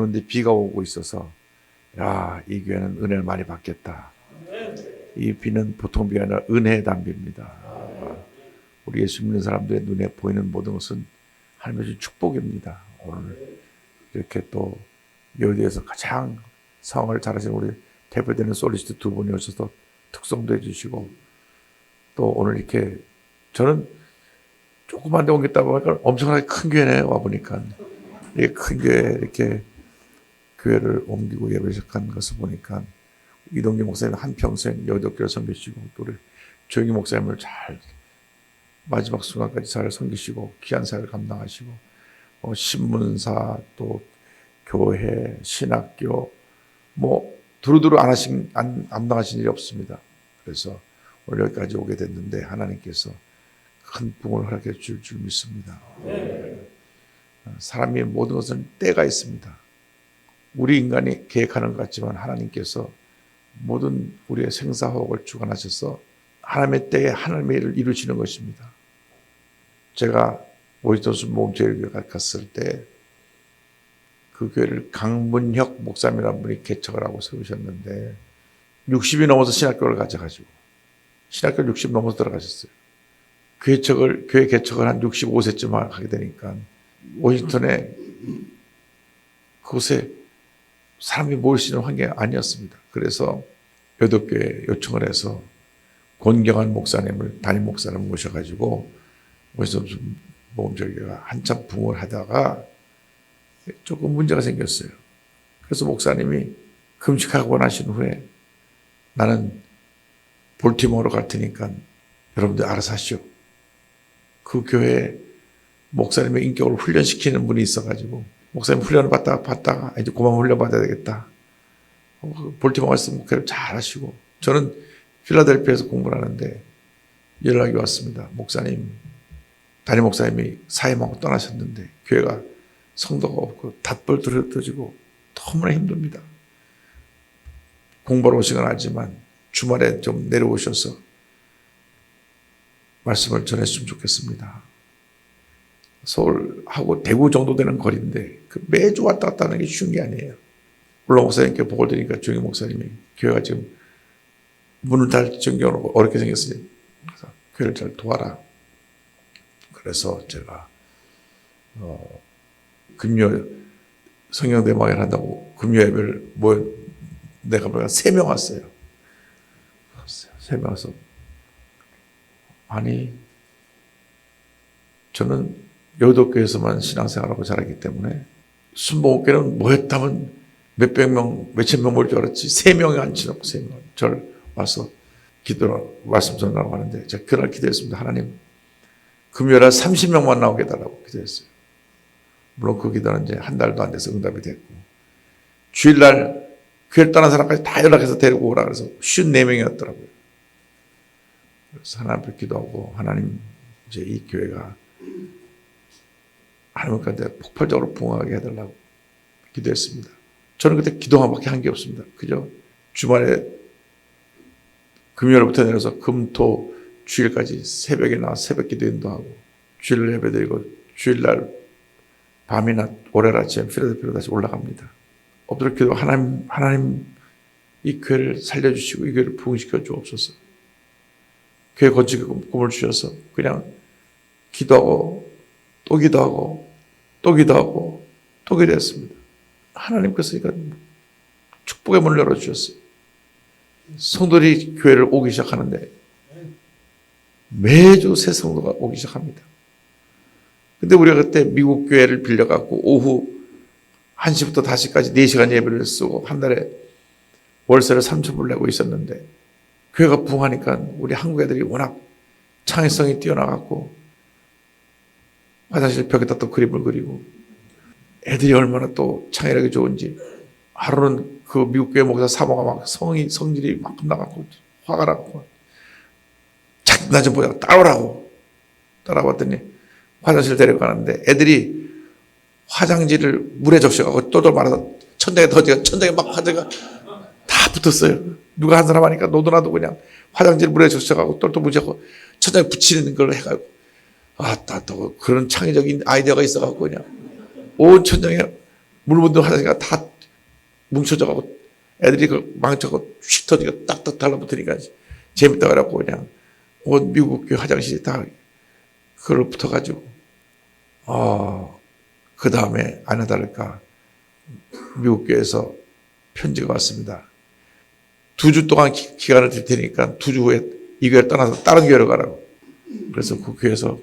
오는데 비가 오고 있어서 야, 이 교회는 은혜를 많이 받겠다. 이 비는 보통 비가 아니라 은혜의 담비입니다. 우리 예수 믿는 사람들의 눈에 보이는 모든 것은 하나님의 축복입니다. 오늘 이렇게 또 여기에서 가장 상황을 잘하시는 우리 대표되는 솔리스트 두 분이 오셔서 특성도 해주시고 또 오늘 이렇게 저는 조그만 데 옮겼다 보니까 엄청나게 큰 교회네 와 보니까 이게 큰 교회 이렇게 교회를 옮기고 예배를 시작한 것을 보니까 이동기 목사님 한평생 여덟교를 섬기시고 또 우리 조영기 목사님을 잘 마지막 순간까지 잘 섬기시고 귀한 사역을 감당하시고 뭐 신문사 또 교회 신학교 뭐 두루두루 안 하신 안 감당하신 일이 없습니다. 그래서 오늘 여기까지 오게 됐는데 하나님께서 큰 붕을 허락해 줄 줄 믿습니다. 사람이 모든 것은 때가 있습니다. 우리 인간이 계획하는 것 같지만 하나님께서 모든 우리의 생사호흡을 주관하셔서 하나님의 때에 하나님의 일을 이루시는 것입니다. 제가 모이토스 모험제일교회 갔을 때 그 교회를 강문혁 목사님이라는 분이 개척을 하고 세우셨는데 60이 넘어서 신학교를 가져가지고 신학교 60 넘어서 들어가셨어요. 개척을 교회 개척을 한 65세쯤 하게 되니까 워싱턴에 그곳에 사람이 모일 수 있는 환경이 아니었습니다. 그래서 여덟교회 요청을 해서 권경한 목사님을 담임 목사를 모셔가지고 모셔서 모험절교가 한참 붕을 하다가 조금 문제가 생겼어요. 그래서 목사님이 금식하고 나신 후에 나는 볼티모어로 갈 테니까 여러분들 알아서 하시오. 그 교회에 목사님의 인격을 훈련시키는 분이 있어가지고 목사님 훈련을 받다가 받다가 이제 그만 훈련 받아야 되겠다. 어, 볼티모어 말씀 목회를 잘 하시고 저는 필라델피아에서 공부를 하는데 연락이 왔습니다. 목사님 담임 목사님이 사임하고 떠나셨는데 교회가 성도가 없고 닷벌 들어지고 너무나 힘듭니다. 공부하러 오신 건 알지만 주말에 좀 내려오셔서 말씀을 전했으면 좋겠습니다. 서울하고 대구 정도 되는 거리인데 그 매주 왔다 갔다 하는 게 쉬운 게 아니에요. 물론 목사님께 보고 드리니까 조영희 목사님이 교회가 지금 문을 달 정경으로 어렵게 생겼으니 그래서 교회를 잘 도와라. 그래서 제가 어, 금요 성경 대망을 한다고 금요 예배를 뭐 내가 보니까 세명 왔어요. 세 명 와서 아니 저는 여도교에서만 신앙생활하고 자랐기 때문에 순복음교는 뭐 했다면 몇백 명, 몇천 명 올 줄 알았지 세 명이 앉혀놓고 세 명. 절 와서 기도로 말씀 전하라고 하는데 제가 그날 기도했습니다. 하나님 금요일에 30명만 나오게 해달라고 기도했어요. 물론 그 기도는 이제 한 달도 안 돼서 응답이 됐고 주일날 교회를 떠난 사람까지 다 연락해서 데리고 오라 그래서 54명이었더라고요. 그래서 하나님 앞에 기도하고 하나님 이제 이 교회가 하나님 가운데 폭발적으로 부흥하게 해달라고 기도했습니다. 저는 그때 기도만밖에 한 게 없습니다. 그저 주말에 금요일부터 내려서 금토 주일까지 새벽에 나와 새벽 기도 인도하고 주일 예배 드리고 주일날 밤이나 오늘 아침에 필라델피아로 다시 올라갑니다. 엎드려 기도 하나님 하나님 이 교회를 살려주시고 이 교회를 부흥시켜 주옵소서. 교회 건축에 꿈을 주셔서 그냥 기도하고 또 기도하고 또 기도하고 또 기도했습니다. 하나님께서 축복의 문을 열어주셨어요. 성도들이 교회를 오기 시작하는데 매주 새 성도가 오기 시작합니다. 근데 우리가 그때 미국 교회를 빌려갖고 오후 1시부터 5시까지 4시간 예배를 쓰고 한 달에 월세를 3천불 내고 있었는데 교회가 부흥하니까 우리 한국 애들이 워낙 창의성이 뛰어나갖고 화장실 벽에다 또 그림을 그리고 애들이 얼마나 또 창의력이 좋은지 하루는 그 미국 교회 목사 사모가 막 성이 성질이 막 나갖고 화가 나고 나좀 보자 따라오라고 따라왔더니 화장실 데려가는데 애들이 화장지를 물에 적셔가고 똘똘 말아서 천장에 던지가 천장에 막 화장가 다 붙었어요. 누가 한 사람 하니까 노도나도 그냥 화장지를 물에 적셔가고 똘똘 묻혀고 천장에 붙이는 걸 해가지고 아따 또 그런 창의적인 아이디어가 있어갖고 그냥 온 천장에 물문도 하나가 다 뭉쳐져 가고 애들이 그 망쳐고 휙 터지고 딱딱 달라붙으니까 재밌다 그래갖고 그냥 온 미국 교회 화장실이 다 그걸 붙어가지고 어, 그 다음에 아나 다를까 미국 교회에서 편지가 왔습니다. 두 주 동안 기, 드릴 테니까 두 주 후에 이 교회를 떠나서 다른 교회로 가라고. 그래서 그 교회에서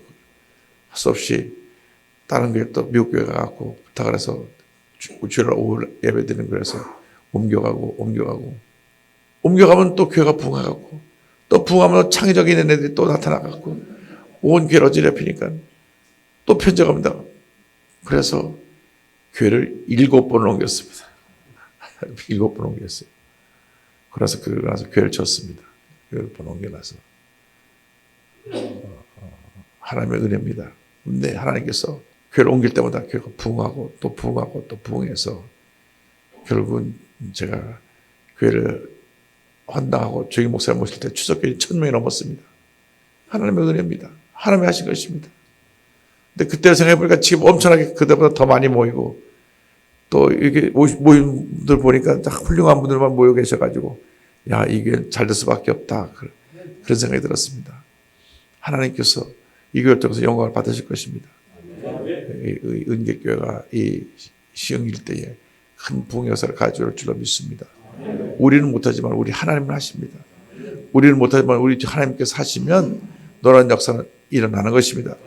할 수 없이 다른 교회 또 미국 교회 가갖고 부탁을 해서 주- 주일 오후 예배 드리는 거에서 옮겨가고 옮겨가고 옮겨가면 또 교회가 붕하고 또 붕하면 창의적인 애들이 또 나타나갖고 온 교회를 어지럽히니까 또 편지가 옵니다. 그래서 교회를 일곱 번을 옮겼습니다. 일곱 번 옮겼어요. 그래서 그러고 나서 교회를 쳤습니다. 일곱 번 옮겨놔서 어, 어, 하나님의 은혜입니다. 근데 하나님께서 교회를 옮길 때마다 교회가 부흥하고 또 부흥하고 또 부흥해서 결국은 제가 교회를 헌당하고 주임 목사를 모실 때 추석교회 천 명이 넘었습니다. 하나님의 은혜입니다. 하나님이 하신 것입니다. 근데 그때 생각해보니까 지금 엄청나게 그때보다 더 많이 모이고 또 이게 모인 분들 보니까 다 훌륭한 분들만 모여 계셔가지고 야 이게 잘 될 수밖에 없다 그- 그런 생각이 들었습니다. 하나님께서 이 교회를 통해서 영광을 받으실 것입니다. 이- 이 은계교회가 이 시흥 일대에 큰 부흥 역사를 가져올 줄로 믿습니다. 우리는 못하지만 우리 하나님은 하십니다. 우리는 못하지만 우리 하나님께서 하시면 노란 역사는 일어나는 것입니다.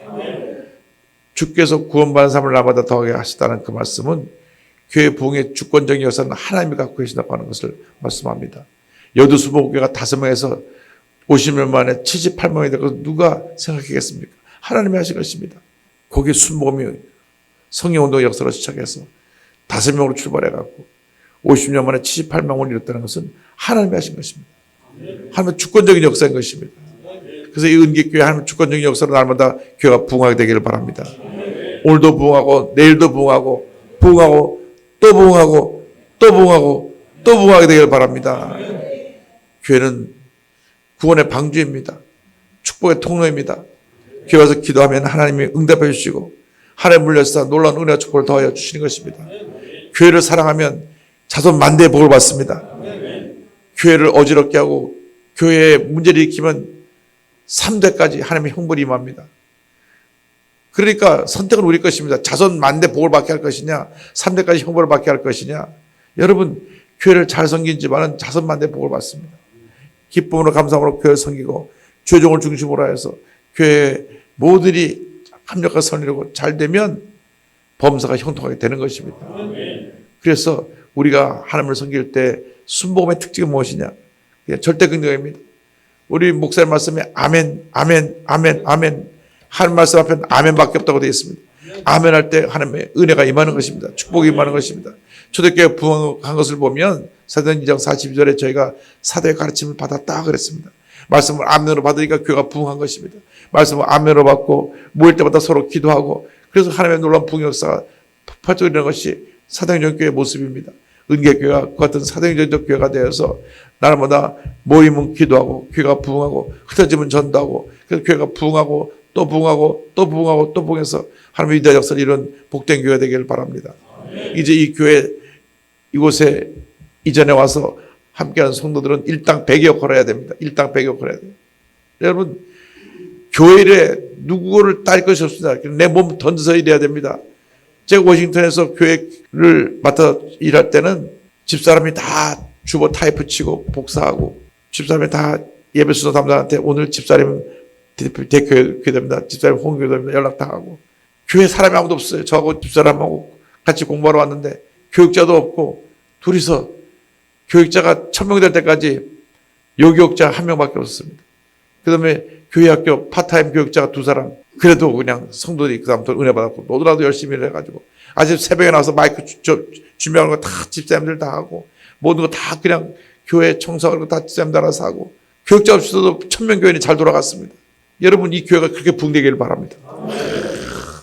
주께서 구원받은 사람을 나마다 더하게 하시다는 그 말씀은 교회 부흥의 주권적인 역사는 하나님이 갖고 계신다고 하는 것을 말씀합니다. 여두수목교가 다섯 명에서 50년 만에 78명이 되고 누가 생각하겠습니까? 하나님이 하신 것입니다. 거기에 순복음이 성령운동 역사로 시작해서 다섯 명으로 출발해갖고 50년 만에 78명을 이뤘다는 것은 하나님이 하신 것입니다. 하나님의 주권적인 역사인 것입니다. 그래서 이 은기교회 하나님 주권적인 역사로 날마다 교회가 부흥하게 되기를 바랍니다. 오늘도 부흥하고 내일도 부흥하고 부흥하고 또 부흥하고 또 부흥하고 또 부흥하게 되기를 바랍니다. 교회는 구원의 방주입니다. 축복의 통로입니다. 교회 와서 기도하면 하나님이 응답해 주시고 하나님 물려서 놀라운 은혜와 축복을 더하여 주시는 것입니다. 교회를 사랑하면 자손 만대의 복을 받습니다. 교회를 어지럽게 하고 교회에 문제를 일으키면 3대까지 하나님의 형벌이 임합니다. 그러니까 선택은 우리 것입니다. 자손 만대 복을 받게 할 것이냐, 3대까지 형벌을 받게 할 것이냐. 여러분, 교회를 잘 섬긴 집안은 자손 만대 복을 받습니다. 기쁨으로 감사함으로 교회를 섬기고 최종을 중심으로 해서 교회 모두들이 합력과 선이루고 잘 되면 범사가 형통하게 되는 것입니다. 그래서 우리가 하나님을 섬길 때 순복음의 특징은 무엇이냐? 절대 긍정입니다. 우리 목사님 말씀에 아멘, 아멘, 아멘, 아멘. 하나님 말씀 앞에는 아멘밖에 없다고 되어 있습니다. 아멘 할 때 하나님의 은혜가 임하는 것입니다. 축복이 임하는 것입니다. 초대교회 부흥한 것을 보면 사도행 2장 42절에 저희가 사도의 가르침을 받았다 그랬습니다. 말씀을 아멘으로 받으니까 교회가 부흥한 것입니다. 말씀을 아멘으로 받고 모일 때마다 서로 기도하고 그래서 하나님의 놀라운 부흥 역사가 폭발적으로 일어나는 것이 사도행전 교회의 모습입니다. 은계교회가 그 같은 사도행전적 교회가 되어서 날마다 모임은 기도하고 교회가 부흥하고 흩어지면 전도하고 그래서 교회가 부흥하고 또 부흥하고 또 부흥하고 또 부흥해서 하나님의 위대한 역사를 이룬 복된 교회가 되기를 바랍니다. 이제 이 교회 이곳에 이전에 와서 함께하는 성도들은 일당 백의 역할을 해야 됩니다. 일당 백의 역할을 해야 돼요. 여러분 교회에 누구를 따를 것이 없습니다. 내 몸 던져서 일해야 됩니다. 제가 워싱턴에서 교회를 맡아 일할 때는 집사람이 다 주보 타이프 치고 복사하고 집사람이 다 예배 수도 담당한테 오늘 집사람 대교회됩니다. 집사람 홍교회됩니다. 연락 다 하고 교회 사람이 아무도 없어요. 저하고 집사람하고 같이 공부하러 왔는데 교육자도 없고 둘이서 교육자가 천명 될 때까지 요교육자 한 명밖에 없었습니다. 그 다음에 교회 학교 파타임 교육자가 두 사람. 그래도 그냥 성도들이 그 다음부터 은혜 받았고 노더라도 열심히 해가지고 아직 새벽에 나와서 마이크 주, 저, 준비하는 거 다 집사님들 다 하고 모든 거 다 그냥 교회 청소하는 거 다 집사님들 알아서 하고 교육자 없이도 천명 교회는 잘 돌아갔습니다. 여러분 이 교회가 그렇게 붕대기를 바랍니다.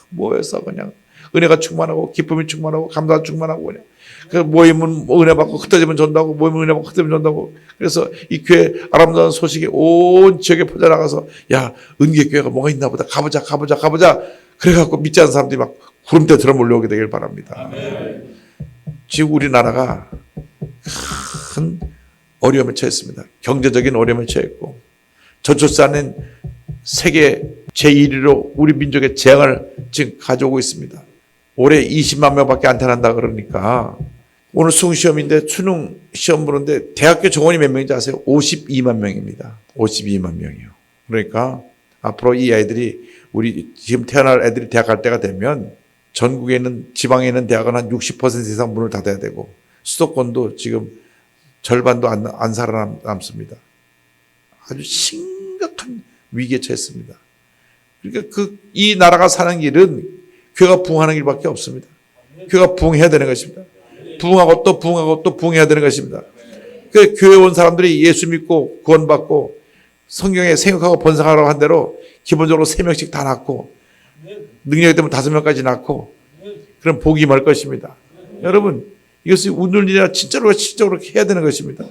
모여서 그냥 은혜가 충만하고 기쁨이 충만하고 감사가 충만하고 그냥 그 모임은 뭐 은혜 받고 흩어지면 전다고 모임은 은혜 받고 흩어지면 전다고. 그래서 이 교회 아름다운 소식이 온 지역에 퍼져나가서 야 은계교회가 뭐가 있나 보다. 가보자 가보자 가보자. 그래갖고 믿지 않는 사람들이 막 구름대 들어 몰려오게 되길 바랍니다. 지금 우리나라가 큰 어려움에 처했습니다. 경제적인 어려움에 처했고 저출산은 세계 제1위로 우리 민족의 재앙을 지금 가져오고 있습니다. 올해 20만 명밖에 안 태어난다 그러니까 오늘 수능 시험인데 수능 시험 보는데 대학교 정원이 몇 명인지 아세요? 52만 명입니다. 52만 명이요. 그러니까 앞으로 이 아이들이 우리 지금 태어날 애들이 대학 갈 때가 되면 전국에 있는 지방에 있는 대학은 한 60% 이상 문을 닫아야 되고 수도권도 지금 절반도 안, 안 살아남습니다. 아주 심각한 위기에 처했습니다. 그러니까 그 이 나라가 사는 길은 교회가 부흥하는 길밖에 없습니다. 교회가 부흥해야 되는 것입니다. 부흥하고 또 부흥하고 또 부흥해야 되는 것입니다. 그 교회 온 사람들이 예수 믿고 구원받고 성경에 생각하고 번성하라고 한 대로 기본적으로 세 명씩 다 낳고 능력이 되면 다섯 명까지 낳고 그럼 복이 임할 것입니다. 여러분 이것이 웃는 일이라 진짜로 실적으로 해야 되는 것입니다.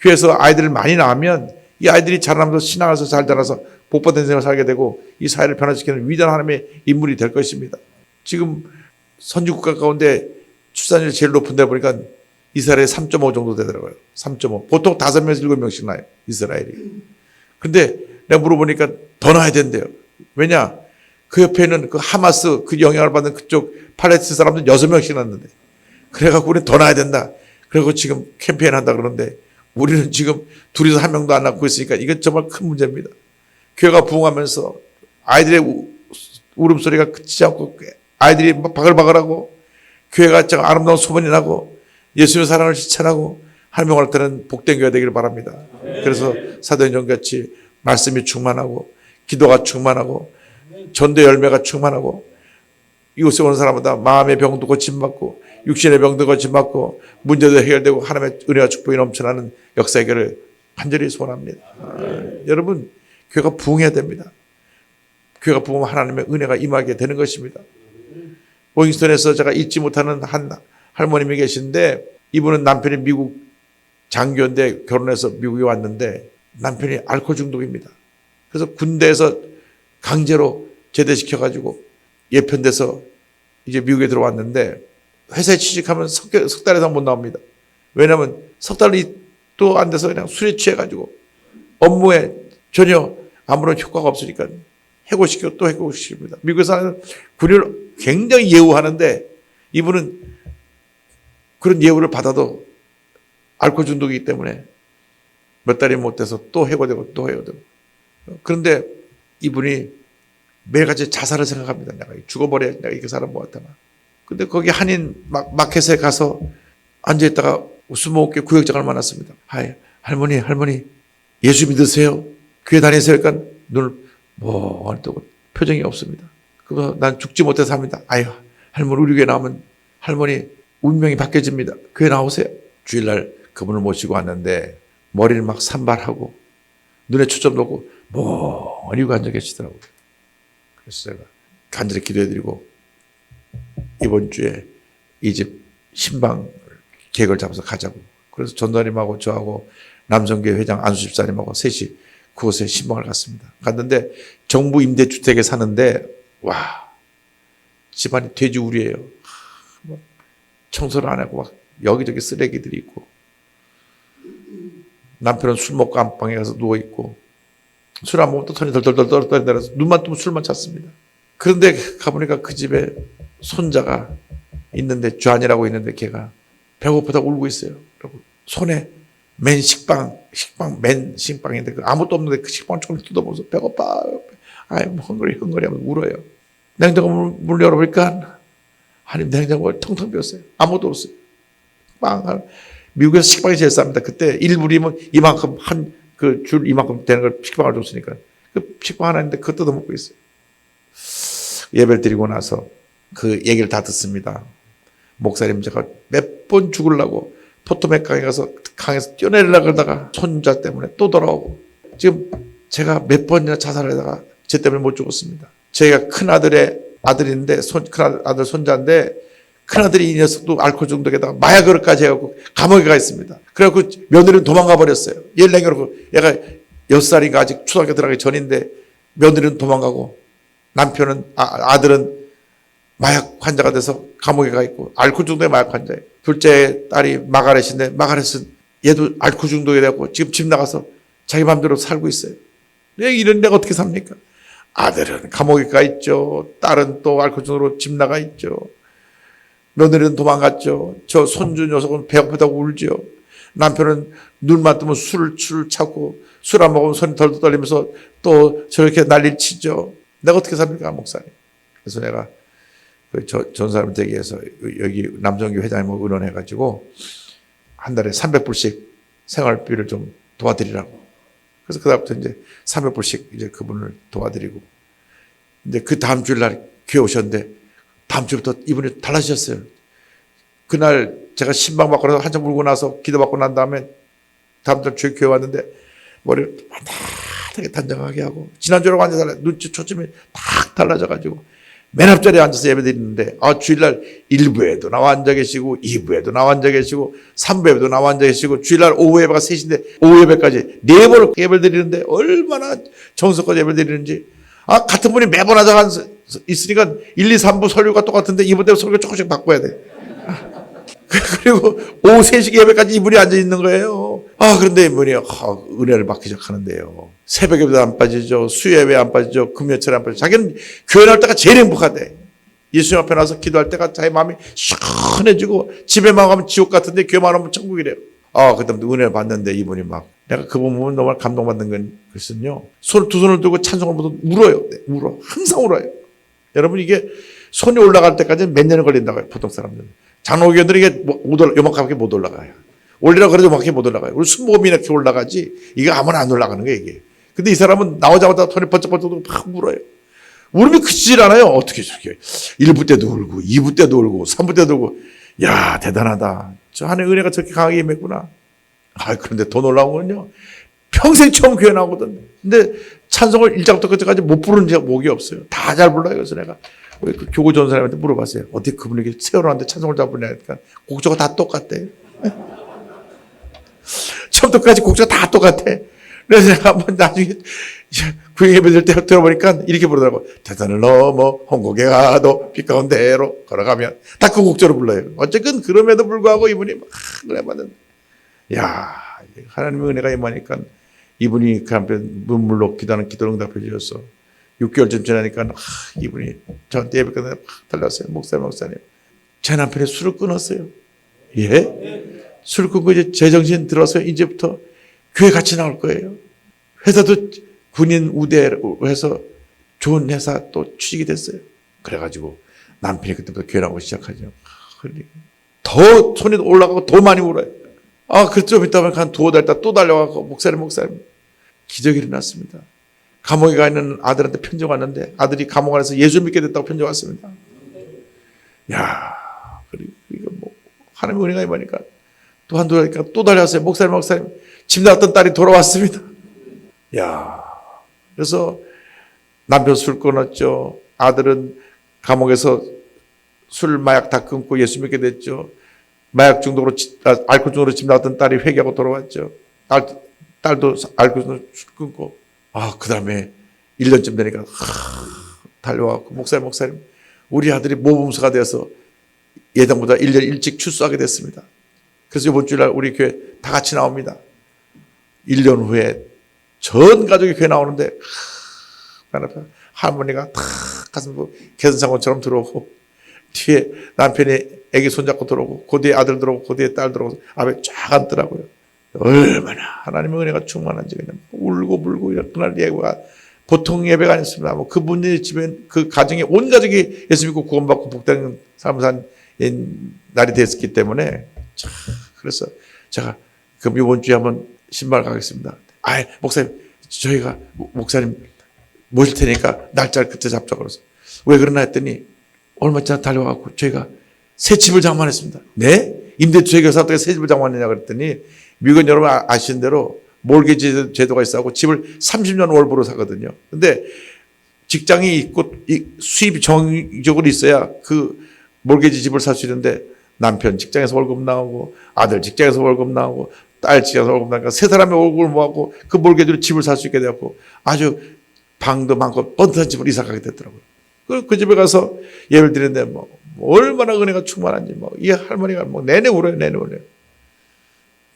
교회에서 아이들을 많이 낳으면 이 아이들이 자라면서 신앙에서 잘 자라서 복받은 인생을 살게 되고 이 사회를 변화시키는 위대한 하나님의 인물이 될 것입니다. 지금 선진국가 가운데 출산율이 제일 높은 데 보니까 이스라엘이 3.5 정도 되더라고요. 3.5. 보통 5명에서 7명씩 나요. 이스라엘이. 근데 내가 물어보니까 더 나야 된대요. 왜냐? 그 옆에는 그 하마스 그 영향을 받는 그쪽 팔레스틴 사람들 6명씩 났는데. 그래갖고 우리는 더 나야 된다. 그리고 지금 캠페인 한다 그러는데 우리는 지금 둘이서 한 명도 안 낳고 있으니까 이건 정말 큰 문제입니다. 교회가 부흥하면서 아이들의 우- 울음소리가 그치지 않고 아이들이 막 바글바글하고 교회가 정 아름다운 소문이 나고 예수님의 사랑을 실천하고 할명할 때는 복된 교회 되기를 바랍니다. 그래서 사도행전 같이 말씀이 충만하고 기도가 충만하고 전도 열매가 충만하고 이곳에 오는 사람마다 마음의 병도 고침받고 육신의 병도 고침받고 문제도 해결되고 하나님의 은혜와 축복이 넘쳐나는 역사 해결을 간절히 소원합니다. 아, 여러분 교회가 부흥해야 됩니다. 교회가 부흥하면 하나님의 은혜가 임하게 되는 것입니다. 워싱턴에서 제가 잊지 못하는 한 할머님이 계신데 이분은 남편이 미국 장교인데 결혼해서 미국에 왔는데 남편이 알코올 중독입니다. 그래서 군대에서 강제로 제대시켜가지고 예편돼서 이제 미국에 들어왔는데 회사에 취직하면 석, 개- 석달 이상 못 나옵니다. 왜냐하면 석 달이 또 안 돼서 그냥 술에 취해가지고 업무에 전혀 아무런 효과가 없으니까 해고시키고 또 해고시킵니다. 미국에서는 군인을 굉장히 예우하는데 이분은 그런 예우를 받아도 알코올 중독이기 때문에 몇 달이 못 돼서 또 해고되고 또 해고되고 그런데 이분이 매일같이 자살을 생각합니다. 내가 죽어버려야 내가 이렇게 사람 뭐 같아. 근데 거기 한인 마- 마켓에 가서 앉아있다가 웃음 먹게 구역장을 만났습니다. 하이, 할머니, 할머니, 예수 믿으세요? 교회 다니세요? 그러니까 눈을 뭐, 표정이 없습니다. 그거 난 죽지 못해서 합니다. 아유, 할머니, 우리 교회 나오면 할머니 운명이 바뀌어집니다. 교회 나오세요. 주일날 그분을 모시고 왔는데 머리를 막 산발하고 눈에 초점 놓고 멍하니 앉아 계시더라고요. 그래서 간절히 기도해드리고 이번 주에 이 집 신방 계획을 잡아서 가자고. 그래서 전도님하고 저하고 남성교회 회장 안수 집사님하고 셋이 그곳에 신방을 갔습니다. 갔는데 정부 임대주택에 사는데 와 집안이 돼지우리예요. 청소를 안 하고 막 여기저기 쓰레기들이 있고 남편은 술 먹고 안방에 가서 누워 있고 술 안 먹으면 또 ton이 덜덜덜 떨어내려서 눈만 뜨면 술만 찾습니다. 그런데 가보니까 그 집에 손자가 있는데 주한이라고 있는데 걔가 배고프다 울고 있어요. 그리고 손에 맨 식빵, 식빵 맨 식빵인데 그 아무것도 없는데 그 식빵 조금 뜯어보면서 배고파. 아이 뭐 헝거리 헝거리 하면서 울어요. 냉장고 문, 문을 열어보니까 하나님 냉장고가 텅텅 비었어요. 아무것도 없어요. 빵. 미국에서 식빵이 제일 쌉니다. 그때 1불이면 이만큼 한 그 줄 이만큼 되는 걸 식빵을 줬으니까 그 식빵 하나 있는데 그거 뜯어먹고 있어요. 예배를 드리고 나서 그 얘기를 다 듣습니다. 목사님 제가 몇 번 죽으려고 포토맥 강에 가서 강에서 뛰어내리려고 그러다가 손자 때문에 또 돌아오고 지금 제가 몇 번이나 자살하다가 제 때문에 못 죽었습니다. 제가 큰 아들의 아들인데 손, 큰 아들 손자인데 큰 아들이 이 녀석도 알코올 중독에다가 마약으로까지 해갖고 감옥에 가 있습니다. 그래갖고 며느리는 도망가 버렸어요. 얘를 남겨놓고 얘가 여섯 살인가 아직 초등학교 들어가기 전인데 며느리는 도망가고 남편은 아, 아들은 마약 환자가 돼서 감옥에 가 있고 알코올 중독의 마약 환자예요. 둘째 딸이 마가렛인데 마가렛은 얘도 알코올 중독이 되고 지금 집 나가서 자기 마음대로 살고 있어요. 내 이런 내가 어떻게 삽니까? 아들은 감옥에 가 있죠. 딸은 또 알코올 중독으로 집 나가 있죠. 며느리는 도망갔죠. 저 손주 녀석은 배고프다고 울죠. 남편은 눈만 뜨면 술을 술을 찾고 술 안 먹으면 손이 덜덜 떨리면서 또 저렇게 난리를 치죠. 내가 어떻게 삽니까, 목사님? 그래서 내가 그 저, 전사람 대기에서 여기 남정교 회장님하고 의논해가지고 한 달에 300불씩 생활비를 좀 도와드리라고. 그래서 그다음부터 이제 300불씩 이제 그분을 도와드리고. 근데 그 다음 주일날 교회 오셨는데 다음 주부터 이분이 달라지셨어요. 그날 제가 신방 받고 나서 한참 울고 나서 기도 받고 난 다음에 다음 달 주에 교회 왔는데 머리를 반듯하게 단정하게 하고 지난주랑 완전 달라 눈치 초점이 딱 달라져가지고 맨 앞자리에 앉아서 예배 드리는데 아 주일날 1부에도 나와 앉아 계시고 2부에도 나와 앉아 계시고 3부에도 나와 앉아 계시고 주일날 오후 예배가 3시인데 오후 예배까지 네 번을 예배를 드리는데 얼마나 정성껏 예배를 드리는지 아 같은 분이 매번 앉아 있으니까 1, 2, 3부 설교가 똑같은데 이번 때문에 설교 조금씩 바꿔야 돼. 그리고 오후 3시 예배까지 이분이 앉아 있는 거예요. 아, 그런데 이분이 아, 은혜를 받기 시작하는데요. 새벽 예배도 안 빠지죠. 수요예배 안 빠지죠. 금요철에 안 빠지죠. 자기는 교회 나올 때가 제일 행복하대. 예수님 앞에 나서 기도할 때가 자기 마음이 시원해지고 집에만 가면 지옥 같은데 교회만 오면 천국이래요. 아, 그 다음에 은혜를 받는데 이분이 막 내가 그 부분 보면 정말 감동받는 건 것은요. 손, 두 손을 들고 찬송을 보도 울어요. 네, 울어. 항상 울어요. 여러분 이게 손이 올라갈 때까지 몇 년이 걸린다고 해요. 보통 사람들은. 장로교들이 이게 못 올라, 요만하게 못 올라가요. 올리라 그래도 요만하게 못 올라가요. 우리 순복음이 이렇게 올라가지 이게 아무나 안 올라가는 거예요, 이게. 근데 이 사람은 나오자마자 손이 번쩍번쩍 막 울어요. 울음이 그치질 않아요. 어떻게 저렇게. 1부 때도 울고, 2부 때도 울고, 3부 때도 울고. 야, 대단하다. 저 하나의 은혜가 저렇게 강하게 임했구나. 아, 그런데 더 놀라운 건요. 평생 처음 교회 나오거든. 근데 찬송을 1장부터 끝까지 못 부르는 목이 없어요. 다 잘 불러요. 그래서 내가 그 교구 좋은 사람한테 물어봤어요. 어떻게 그분에게 세월호한테 찬송을 다 부르냐 니까 곡조가 다 똑같대. 처음부터 끝까지 곡조가 다 똑같아. 그래서 내가 한번 나중에 구행 예배 들때 들어보니까 이렇게 부르더라고. 대산을 넘어 홍곡에 가도 빛 가운데로 걸어가면 다 그 곡조로 불러요. 어쨌든 그럼에도 불구하고 이분이 막 은혜 받는. 야 하나님의 은혜가 임하니까 이분이 그 한편 눈물로 기도하는 기도 응답해 주셨어. 6개월쯤 지나니까 아, 이분이 저한테 예배 끝나서 막 달려왔어요. 목사님, 목사님. 제 남편이 술을 끊었어요. 예? 술을 끊고 이제 제정신 들어서 이제부터 교회 같이 나올 거예요. 회사도 군인 우대로 해서 좋은 회사 또 취직이 됐어요. 그래가지고 남편이 그때부터 교회 나오기 시작하죠. 더 손이 올라가고 더 많이 울어요. 아, 그좀 있다 보니까 한 두어 달 있다 또 달려가고 목사님, 목사님. 기적이 일어났습니다. 감옥에 가 있는 아들한테 편지 왔는데 아들이 감옥 안에서 예수 믿게 됐다고 편지 왔습니다. 야, 이거 뭐 하나님의 은혜가 임하니까 또 한두 달니까 또 달려왔어요. 목사님, 목사님. 집 나갔던 딸이 돌아왔습니다. 야, 그래서 남편 술 끊었죠. 아들은 감옥에서 술 마약 다 끊고 예수 믿게 됐죠. 마약 중독으로 아, 알코올 중독으로 집 나갔던 딸이 회개하고 돌아왔죠. 딸, 딸도 알코올 술 끊고 아, 그 다음에 1년쯤 되니까, 하, 달려와서 목사님, 목사님, 우리 아들이 모범수가 되어서 예정보다 1년 일찍 출소하게 됐습니다. 그래서 이번 주일날 우리 교회 다 같이 나옵니다. 1년 후에 전 가족이 교회 나오는데, 하, 할머니가 탁 가슴 개선상원처럼 들어오고, 뒤에 남편이 애기 손잡고 들어오고, 그 뒤에 아들 들어오고, 그 뒤에 딸 들어오고, 앞에 쫙 앉더라고요. 얼마나 하나님의 은혜가 충만한지 그냥 울고 불고 그날 예배가 보통 예배가 아니었습니다. 뭐 그분의 집에 그 가정에 온 가족이 예수 믿고 구원받고 복된 삶을 산 날이 됐기 때문에 자, 그래서 제가 그럼 이번 주에 한번 신발 가겠습니다. 아, 목사님 저희가 목사님 모실 테니까 날짜를 그때 잡자 그래서 왜 그러나 했더니 얼마 전에 달려와갖고 저희가 새 집을 장만했습니다. 네? 임대주택 사업에 새 집을 장만했냐 그랬더니 미국은 여러분 아, 아시는 대로 몰개지 제도가 있어고 집을 30년 월부로 사거든요. 근데 직장이 있고 수입이 정적으로 있어야 그 몰개지 집을 살 수 있는데 남편 직장에서 월급 나오고 아들 직장에서 월급 나오고 딸 직장에서 월급 나니까 세 사람의 월급을 모아고 그 몰개지로 집을 살 수 있게 되었고 아주 방도 많고 번듯한 집을 이사 가게 됐더라고요. 그, 그 집에 가서 예배를 드리는데 뭐, 뭐 얼마나 은혜가 충만한지 뭐 이 할머니가 뭐 내내 울어요 내내 울어요.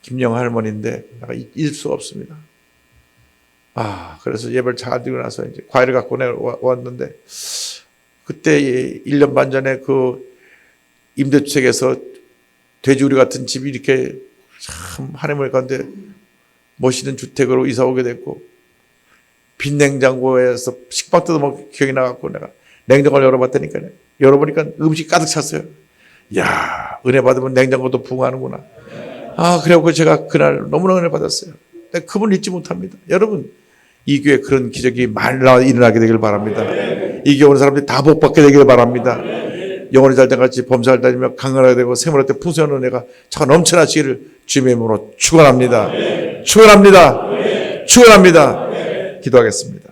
김영 할머니인데 내가 잊- 잊을 수가 없습니다. 아 그래서 예배를 잘 드리고 나서 이제 과일을 갖고 내가 와- 왔는데 그때 1년 반 전에 그 임대주택에서 돼지우리 같은 집이 이렇게 참 하나님을 가운데 멋있는 주택으로 이사 오게 됐고 빈 냉장고에서 식빵 뜯어 먹기 기억이 나갖고 내가 냉장고를 열어봤다니까요. 열어보니까 음식 가득 찼어요. 야 은혜 받으면 냉장고도 부응하는구나. 아 그래갖고 제가 그날 너무나 은혜 받았어요. 근데 그분 잊지 못합니다. 여러분 이 교회 그런 기적이 많이 일어나게 되길 바랍니다. 이 교회 오는 사람들이 다 복받게 되길 바랍니다. 영혼이 잘 때같이 범사를 다니며 강건하게 되고 생활할 때 풍성한 은혜가 차 넘쳐나시기를 주님의 이름으로 축원합니다. 축원합니다. 축원합니다. 기도하겠습니다.